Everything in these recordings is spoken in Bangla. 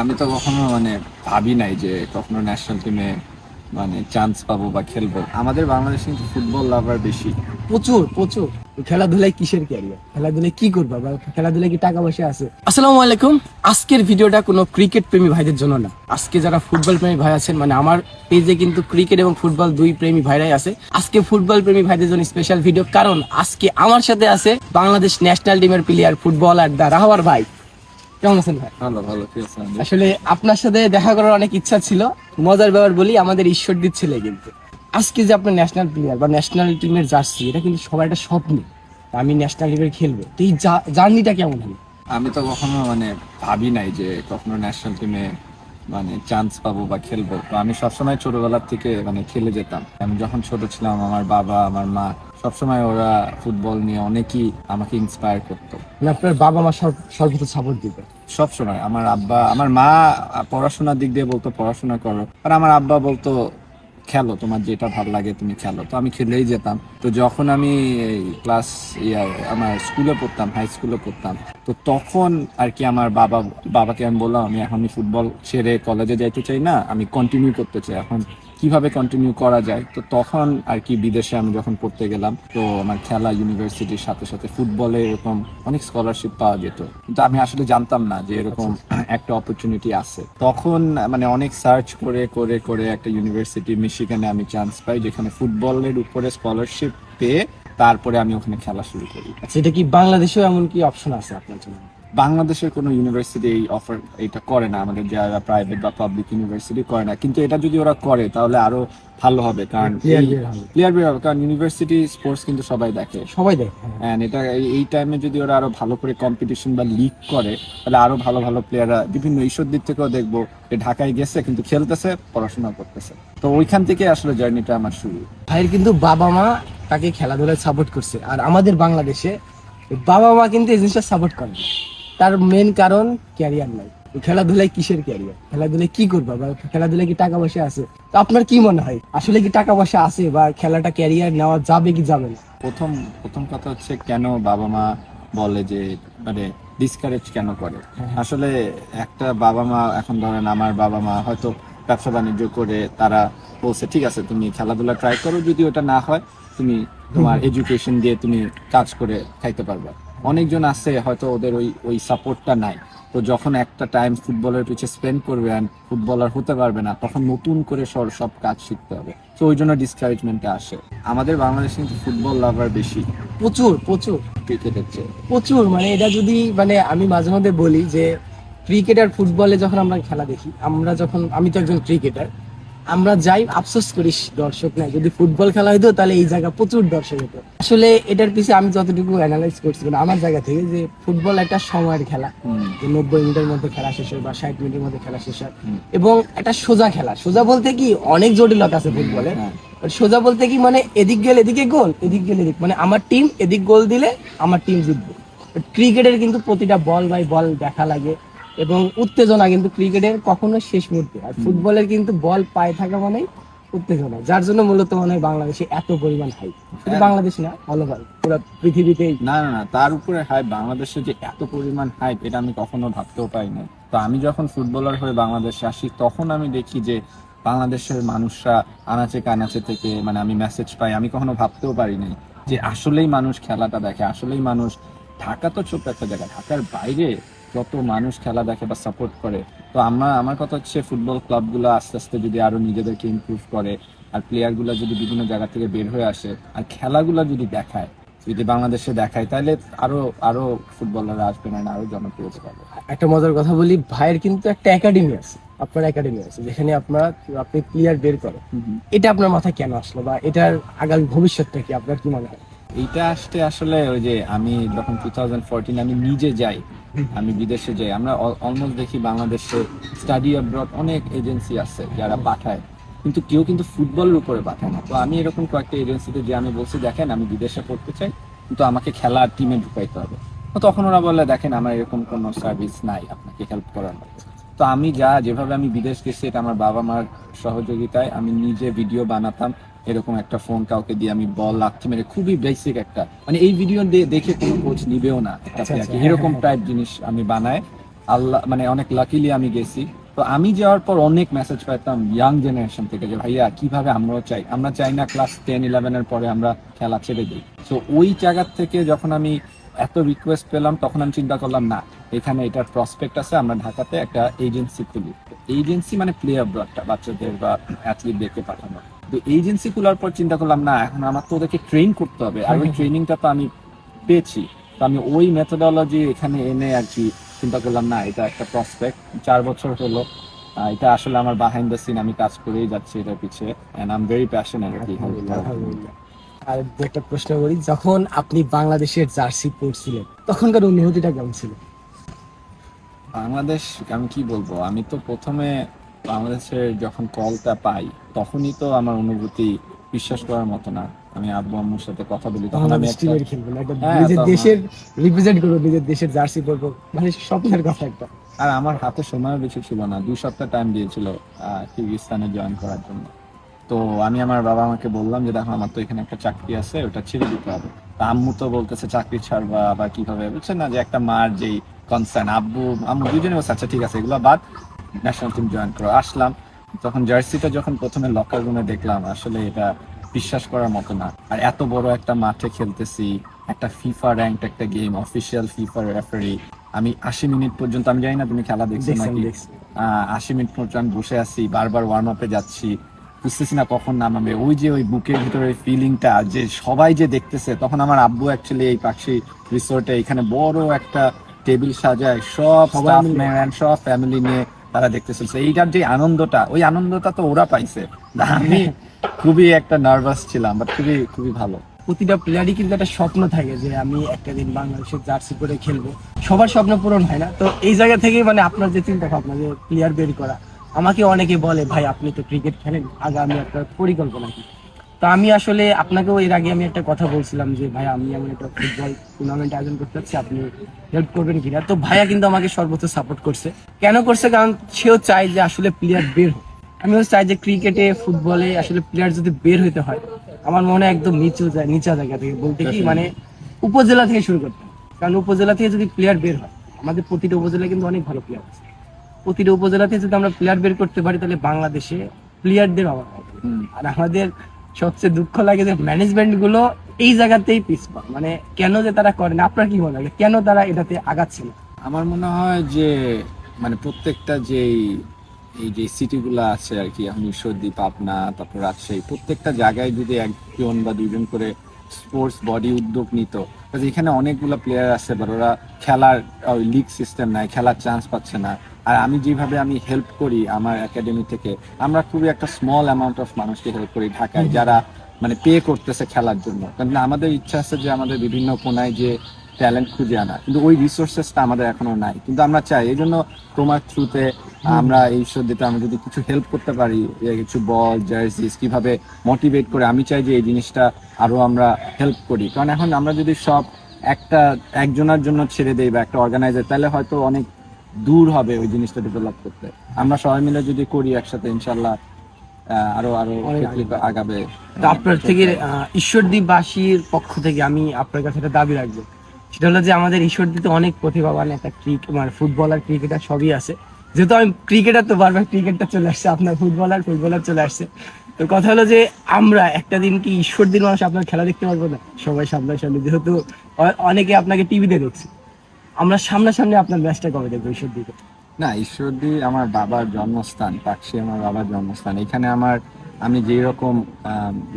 আমি তো কখনো মানে ভাবি নাই যে কখনো ন্যাশনাল টিমে মানে চান্স পাবো বা খেলব। আমাদের বাংলাদেশে কিন্তু ফুটবল লাভার বেশি। প্রচুর প্রচুর। খেলাধুলায় কিসের ক্যারিয়ার খেলাধুলায় কি করবা বা খেলাধুলায় কি টাকা পয়সা আছে? আসসালামু আলাইকুম। আজকের ভিডিওটা কোনো ক্রিকেট প্রেমী ভাইদের জন্য না। আজকে যারা ফুটবল প্রেমী ভাই আছেন মানে আমার পেজে কিন্তু ক্রিকেট এবং ফুটবল দুই প্রেমী ভাইরাই আছে। আজকে ফুটবল প্রেমী ভাইদের জন্য স্পেশাল ভিডিও কারণ আজকে আমার সাথে আছে বাংলাদেশ ন্যাশনাল টিমের প্লেয়ার ফুটবলার দা রাহাওয়ার ভাই। কেমন আছেন ভাই? ভালো ভালো আসলে আপনার সাথে দেখা করার অনেক ইচ্ছা ছিল। মজার ব্যাপার বলি আমাদের ঈশ্বরদীপ ছেলে কিন্তু। আজকে যে আপনার ন্যাশনাল প্লেয়ার বা ন্যাশনাল টিমের জার্সি এটা কিন্তু সবার একটা স্বপ্ন। আমি ন্যাশনাল টিমের খেলব। তো এই জার্নিটা কেমন হলো? আমি তো কখনো মানে ভাবি নাই যে কখনো ন্যাশনাল টিমে মানে চান্স পাবো বা খেলব। তো আমি সবসময় ছোটবেলার থেকে মানে খেলে যেতাম। আমি যখন ছোট ছিলাম আমার বাবা আমার মা সবসময় ওরা ফুটবল নিয়ে অনেকই আমাকে ইন্সপায়ার করতো। মানে আপনার বাবা মা সর্ব- সর্বোচ্চ সাপোর্ট দিবে? সবসময়। আমার আব্বা আমার মা পড়াশোনার দিক দিয়ে বলতো পড়াশোনা করো। আর আমার আব্বা বলতো খেলো তোমার যেটা ভালো লাগে তুমি খেলো। তো আমি খেলেই যেতাম। তো যখন আমি ক্লাস ইয়ার আমার স্কুলে পড়তাম হাই স্কুলে পড়তাম তো তখন আর কি আমার বাবা বাবাকে আমি বললাম আমি এখন ফুটবল ছেড়ে কলেজে যাইতে চাই না আমি কন্টিনিউ করতে চাই। এখন কীভাবে কন্টিনিউ করা যায়? তো তখন আর কি বিদেশে আমি যখন পড়তে গেলাম তো আমার খেলা ইউনিভার্সিটির সাথে সাথে ফুটবলে এরকম অনেক স্কলারশিপ পাওয়া যেত। কিন্তু আমি আসলে জানতাম না যে এরকম একটা অপরচুনিটি আছে। তখন মানে অনেক সার্চ করে করে করে একটা ইউনিভার্সিটি মিশিগানে আমি চান্স পাই যেখানে ফুটবলের উপরে স্কলারশিপ পেয়ে তারপরে আমি ওখানে খেলা শুরু করি। আচ্ছা এটা কি বাংলাদেশেও এমন কি অপশন আছে আপনার জন্য? বাংলাদেশের কোনো ইউনিভার্সিটি এই অফার এটা করে না আমাদের যারা প্রাইভেট বা পাবলিক ইউনিভার্সিটি করে না কিন্তু এটা যদি ওরা করে তাহলে আরও ভালো হবে কারণ। প্লেয়ার বের হবে কারণ ইউনিভার্সিটি স্পোর্টস কিন্তু সবাই দেখে সবাই দেখে হ্যাঁ। এটা এই- টাইমে যদি ওরা আরও ভালো করে কম্পিটিশন বা লিগ করে তাহলে আরও ভালো ভালো প্লেয়াররা বিভিন্ন ঈশ্বর দিক থেকেও দেখব যে ঢাকায় গেছে কিন্তু খেলতেছে পড়াশোনা করতেছে তো ওইখান থেকে আসলে জার্নিটা আমার শুরু ভাইয়ের কিন্তু বাবা মা তাকে খেলাধুলায় সাপোর্ট করছে আর আমাদের বাংলাদেশে বাবা মা কিন্তু এই জিনিসটা সাপোর্ট করে না। তার মেন কারণ ক্যারিয়ার নাই। খেলাধুলায় কিসের ক্যারিয়ার খেলাধুলায় কি করবা বা খেলাধুলায় কি টাকা পয়সা আছে? তো আপনার কি মনে হয়? আসলে কি টাকা পয়সা আছে বা খেলাটা ক্যারিয়ার নেওয়া যাবে কি যাবে না? প্রথম প্রথম কথা হচ্ছে কেন বাবা মা বলে যে মানে ডিসকারেজ কেন করে? আসলে একটা বাবা মা এখন ধরেন আমার বাবা মা হয়তো ব্যবসা বাণিজ্য করে তারা বলছে ঠিক আছে তুমি খেলাধুলা ট্রাই করো যদি ওটা না হয় তুমি তোমার এডুকেশন দিয়ে তুমি কাজ করে খাইতে পারবে। অনেকজন আছে হয়তো ওদের ওই ওই সাপোর্টটা নাই। তো যখন একটা টাইম ফুটবলের পিছিয়ে স্পেন্ড করবে and ফুটবলার হতে পারবে না তখন নতুন করে সব সব কাজ শিখতে হবে। তো ওই জন্য ডিসকারেজমেন্টটা আসে। আমাদের বাংলাদেশে কিন্তু ফুটবল লাভার বেশি। প্রচুর প্রচুর। ক্রিকেটের চেয়ে। প্রচুর মানে এটা যদি মানে আমি মাঝে মধ্যে বলি যে ক্রিকেট আর ফুটবলে যখন আমরা খেলা দেখি আমরা যখন আমি তো একজন ক্রিকেটার আমরা যাই আফসোস করিস দর্শক নাই যদি ফুটবল খেলা হইতো তাহলে এই জায়গা প্রচুর দর্শক হতো। আসলে এটার পিছে আমি যতটুকু অ্যানালাইজ করছি মানে আমার জায়গা থেকে যে ফুটবল একটা সময়ের খেলা যে নব্বই মিনিটের মধ্যে খেলা শেষ হয় বা ষাট মিনিটের মধ্যে খেলা শেষ হয় এবং একটা সোজা খেলা। সোজা বলতে কি অনেক জটিলতা আছে ফুটবলে হ্যাঁ। সোজা বলতে কি মানে এদিক গেলে এদিকে গোল এদিক গেলে এদিক মানে আমার টিম এদিক গোল দিলে আমার টিম জিতবে। ক্রিকেটের কিন্তু প্রতিটা বল বাই বল দেখা লাগে এবং উত্তেজনা কিন্তু ক্রিকেটের কখনো শেষ মুহূর্তে। আর ফুটবলের কিন্তু বল পায়ে থাকা মানেই উত্তেজনা যার জন্য মূলত মনে হয় বাংলাদেশে এত পরিমাণ হাই শুধু বাংলাদেশ না অল ওভার পুরো পৃথিবীতেই। না না না তার উপরে হাই বাংলাদেশে যে এত পরিমাণ হাইপ এটা আমি কখনো ভাবতেও পারিনি তো আমি যখন ফুটবলার হয়ে বাংলাদেশে আসি তখন আমি দেখি যে বাংলাদেশের মানুষরা আনাচে কানাচে থেকে মানে আমি মেসেজ পাই আমি কখনো ভাবতেও পারিনি যে আসলেই মানুষ খেলাটা দেখে আসলেই মানুষ ঢাকা তো ছোট্ট একটা জায়গা ঢাকার বাইরে যত মানুষ খেলা দেখে বা সাপোর্ট করে। তো আমরা আমার কথা হচ্ছে ফুটবল ক্লাবগুলো আস্তে আস্তে যদি আরও নিজেদেরকে ইমপ্রুভ করে আর প্লেয়ারগুলো যদি বিভিন্ন জায়গা থেকে বের হয়ে আসে আর খেলাগুলো যদি দেখায় যদি বাংলাদেশে দেখায় তাহলে আরও আরও ফুটবলাররা আসবে না আরও জনপ্রিয়তা পাবে একটা মজার কথা বলি ভাইয়ের কিন্তু একটা একাডেমি আছে আপনার একাডেমি আছে যেখানে আপনার আপনি প্লেয়ার বের করেন। এটা আপনার মাথায় কেন আসলো বা এটার আগামী ভবিষ্যৎটা কি আপনার কি মনে হয়? এইটা আসতে আসলে ওই যে আমি যখন টু থাউজেন্ড আমি নিজে যাই, আমি বিদেশে যাই, আমরা অলমোস্ট দেখি বাংলাদেশে স্টাডি অ্যাব্রড অনেক এজেন্সি আছে যারা পাঠায়, কিন্তু কেউ কিন্তু ফুটবলের উপরে পাঠায় না। তো আমি এরকম কয়েকটা এজেন্সিতে যে আমি বলছি, দেখেন, আমি বিদেশে পড়তে চাই, কিন্তু আমাকে খেলার টিমে ঢুকাইতে হবে। তখন ওরা বলে, দেখেন, আমার এরকম কোনো সার্ভিস নাই, আপনাকে হেল্প করার তো আমি যা, যেভাবে আমি বিদেশ গেছি, এটা আমার বাবা মার সহযোগিতায় আমি নিজে ভিডিও বানাতাম। এরকম একটা ফোন কাউকে দিয়ে আমি বল লাথি মেরে খুবই বেসিক একটা। মানে এই ভিডিও দেখে কোনো কোচ নিবেও না। আচ্ছা। আচ্ছা, এরকম হ্যাঁ, টাইপ জিনিস আমি বানাই। আল্লাহ মানে অনেক লাকিলি আমি গেছি। তো আমি যাওয়ার পর অনেক মেসেজ পাইতাম ইয়াং জেনারেশন থেকে যে ভাইয়া কীভাবে আমরাও চাই? আমরা চাই না ক্লাস টেন ইলেভেনের পরে আমরা খেলা ছেড়ে দিই। তো ওই জায়গার থেকে যখন আমি এত রিকোয়েস্ট পেলাম তখন আমি চিন্তা করলাম না এখানে এটার প্রসপেক্ট আছে আমরা ঢাকাতে একটা এজেন্সি খুলি। এজেন্সি মানে প্লেয়ার একটা বাচ্চাদের বা অ্যাথলিটদেরকে পাঠানো। তো এজেন্সি খোলার পর চিন্তা করলাম না এখন আমার তো ওদেরকে ট্রেন করতে হবে। আর ওই ট্রেনিংটা তো আমি পেয়েছি। তো আমি ওই মেথোডোলজি এখানে এনে আর কি চিন্তা করলাম না এটা একটা প্রসপেক্ট চার বছর হলো। এটা আসলে আমার বাহাইন্ড দ্য সিন আমি কাজ করেই যাচ্ছি এটার পিছিয়ে। And I am very passionate আর কি আর একটা প্রশ্ন করি যখন আপনি বাংলাদেশের জার্সি পরছিলেন তখনকার অনুভূতিটা কেমন ছিল? বাংলাদেশ আমি কি বলব? আমি তো প্রথমে বাংলাদেশের যখন কলটা পাই তখনই তো আমার অনুভূতি বিশ্বাস করার মতো না। আমি আব্বু আম্মুর সাথে কথা বলি তখন আমি বাংলাদেশ একটা টিমের খেলবেন একটা হ্যাঁ, নিজের দেশের রিপ্রেজেন্ট করব নিজের দেশের জার্সি পরবো মানে স্বপ্নের কথা একটা। আর আমার হাতে সময় বেশি ছিল না দুই সপ্তাহ টাইম দিয়েছিল কিরগিজস্তানে জয়েন করার জন্য। তো আমি আমার বাবা আমাকে বললাম যে দেখো আমার তো এখানে একটা চাকরি আছে ওটা ছেড়ে দিতে হবে। তা আম্মু তো বলতেছে চাকরি ছাড়বা বা কীভাবে? বুঝছেন না যে একটা মার যেই কনসার্ন আব্বু আম্মু দুজনে বলছে আচ্ছা ঠিক আছে এগুলো বাদ। ন্যাশনাল টিম জয়েন করো আসলাম। তখন জার্সিটা যখন প্রথমে লকার রুমে দেখলাম আসলে এটা বিশ্বাস করার মতো না। আর এত বড় একটা মাঠে খেলতেছি একটা ফিফা র্যাঙ্ক একটা গেম অফিসিয়াল ফিফা রেফারি আমি আশি মিনিট পর্যন্ত আমি জানি না তুমি খেলা দেখছ নাকি? আশি মিনিট পর্যন্ত আমি বসে আছি বারবার ওয়ার্ম আপে যাচ্ছি। বুঝতেছি না কখন নামাবে। ওই যে ওই বুকের ভিতরে ফিলিংটা যে সবাই যে দেখতেছে তখন আমার আব্বু অ্যাকচুয়ালি এই পাখি রিসোর্টে এখানে বড় একটা টেবিল সাজায় সব সব ফ্যামিলি নিয়ে তারা দেখতে চলছে এইটার যে আনন্দটা, ওই আনন্দটা তো ওরা পাইছে। আমি খুবই একটা নার্ভাস ছিলাম বাট খুবই খুবই ভালো। প্রতিটা প্লেয়ারই কিন্তু একটা স্বপ্ন থাকে যে আমি একটা দিন বাংলাদেশের জার্সি করে খেলব। সবার স্বপ্ন পূরণ হয় না। তো এই জায়গা থেকেই মানে আপনার যে চিন্তা ভাবনা যে প্লেয়ার বের করা, আমাকে অনেকে বলে, ভাই, আপনি তো ক্রিকেট খেলেন, আগামী আপনার পরিকল্পনা কি? তো আমি আসলে আপনাকেও এর আগে আমি একটা কথা বলছিলাম যে ভাই আমি এমন একটা ফুটবল টুর্নামেন্ট আয়োজন করতে চাচ্ছি আপনি হেল্প করবেন কিনা? তো ভাইয়া কিন্তু আমাকে সর্বোচ্চ সাপোর্ট করছে। কেন করছে? কারণ সেও চায় যে আসলে প্লেয়ার বের হোক। আমিও চাই যে ক্রিকেটে ফুটবলে আসলে প্লেয়ার যদি বের হইতে হয় আমার মনে হয় একদম নিচু যায় নিচা জায়গা থেকে বলতে কি মানে উপজেলা থেকে শুরু করতে। কারণ উপজেলা থেকে যদি প্লেয়ার বের হয় আমাদের প্রতিটা উপজেলায় কিন্তু অনেক ভালো প্লেয়ার আছে। প্রতিটা উপজেলা থেকে যদি আমরা প্লেয়ার বের করতে পারি তাহলে বাংলাদেশে প্লেয়ারদের অভাব আর আমাদের সবচেয়ে দুঃখ লাগে যে ম্যানেজমেন্টগুলো এই জায়গাতেই পিছপা মানে কেন যে তারা করে না, আপনার কি মনে হয়? কেন তারা এটাতে আগাচ্ছে না? আমার মনে হয় যে মানে প্রত্যেকটা যেই, এই যে সিটিগুলো আছে আর কি এখন ঈশ্বরদী পাবনা, তারপর রাজশাহী প্রত্যেকটা জায়গায় যদি একজন বা দুজন করে স্পোর্টস বডি উদ্যোগ নিত এখানে অনেকগুলো প্লেয়ার আছে বাট ওরা খেলার লিগ সিস্টেম নাই, খেলার চান্স পাচ্ছে না। আর আমি যেভাবে আমি হেল্প করি আমার একাডেমি থেকে আমরা খুবই একটা স্মল অ্যামাউন্ট অফ মানুষকে হেল্প করি ঢাকায় যারা মানে পে করতেছে খেলার জন্য। কারণ আমাদের ইচ্ছা আছে যে আমাদের বিভিন্ন কোনায় যে ট্যালেন্ট খুঁজে আনা কিন্তু ওই রিসোর্সেসটা আমাদের এখনও নাই। কিন্তু আমরা চাই এই জন্য তোমার থ্রুতে আমরা এই সদ্যতে আমরা যদি কিছু হেল্প করতে পারি কিছু বল জার্সিস কীভাবে মোটিভেট করে আমি চাই যে এই জিনিসটা আরও আমরা হেল্প করি। কারণ এখন আমরা যদি সব একটা একজনের জন্য ছেড়ে দেই বা একটা অর্গানাইজার তাহলে হয়তো অনেক দূর হবে ওই জিনিসটা ডেভেলপ করতে। আমরা সবাই মিলে যদি করি একসাথে ইনশাল্লাহ আরও আরও আগাবে। আপনার থেকে পক্ষ থেকে আমি আপনার কাছে একটা দাবি রাখব। সেটা হলো যে আমাদের ঈশ্বরদীতে অনেক প্রতিভাবান একটা ক্রিকেট মানে ফুটবলার ক্রিকেটার সবই আছে। যেহেতু আমি ক্রিকেটার তো বারবার ক্রিকেটটা চলে আসছে আপনার ফুটবলার ফুটবলার চলে আসছে। তো কথা হলো যে আমরা একটা দিন কি ঈশ্বরদীর মানুষ আপনার খেলা দেখতে পারব না? সবাই সামনাসামনি যেহেতু অনেকে আপনাকে টিভিতে দেখছে। আমরা সামনাসামনি আপনার ম্যাচটা কবে দেখব ঈশ্বরদীতে না ঈশ্বরদী আমার বাবার জন্মস্থান পাকশি আমার বাবার জন্মস্থান। এখানে আমার আমি যেই রকম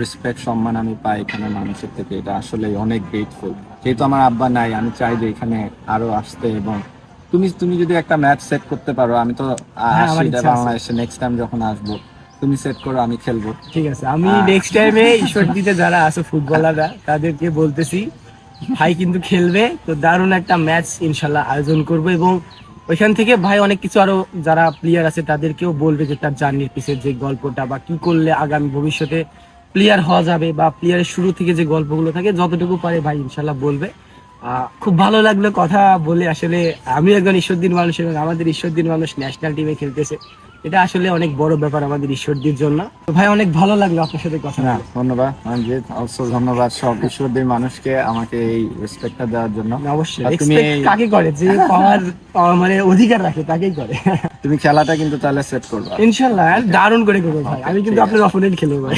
রেসপেক্ট সম্মান আমি পাই এখানে মানুষের থেকে এটা আসলে অনেক গ্রেটফুল যেহেতু আমার আব্বা নাই আমি চাই যে এখানে আরও আসতে এবং তুমি তুমি যদি একটা ম্যাচ সেট করতে পারো আমি তো হ্যাঁ, আসি বাংলাদেশে নেক্সট টাইম যখন আসব তুমি সেট করো আমি খেলব। ঠিক আছে আমি নেক্সট টাইমে ঈশ্বরদীতে যারা আছে ফুটবলাররা তাদেরকে বলতেছি ভাই কিন্তু খেলবে। তো দারুণ একটা ম্যাচ ইনশাল্লাহ আয়োজন করব এবং ওইখান থেকে ভাই অনেক কিছু আরও যারা প্লেয়ার আছে তাদেরকেও বলবে যে তার জার্নির পিছের যে গল্পটা বা কি করলে আগামী ভবিষ্যতে প্লেয়ার হওয়া যাবে বা প্লেয়ারের শুরু থেকে যে গল্পগুলো থাকে, যতটুকু পারে ভাই ইনশাল্লাহ বলবে। খুব ভালো লাগল কথা বলে। আসলে আমি একজন ঈশ্বরদীর মানুষ এবং আমাদের ঈশ্বরদীর মানুষ ন্যাশনাল টিমে খেলতেছে। এটা আসলে অনেক বড় ব্যাপার আমাদের ঈশ্বরদের জন্য। তো ভাই অনেক ভালো লাগল আপনার সাথে কথা না ধন্যবাদ রঞ্জিত অলসো ধন্যবাদ সব ঈশ্বরদের মানুষকে আমাকে এই রেসপেক্টটা দেওয়ার জন্য। অবশ্যই। তুমি কাকে করে? যে পাওয়ার মানে অধিকার রাখে তাকেই করে। তুমি খেলাটা কিন্তু তাহলে সেট করবে। ইনশাল্লাহ আর দারুণ করে করবে ভাই। আমি কিন্তু আপনার অপোনেন্ট খেলব ভাই।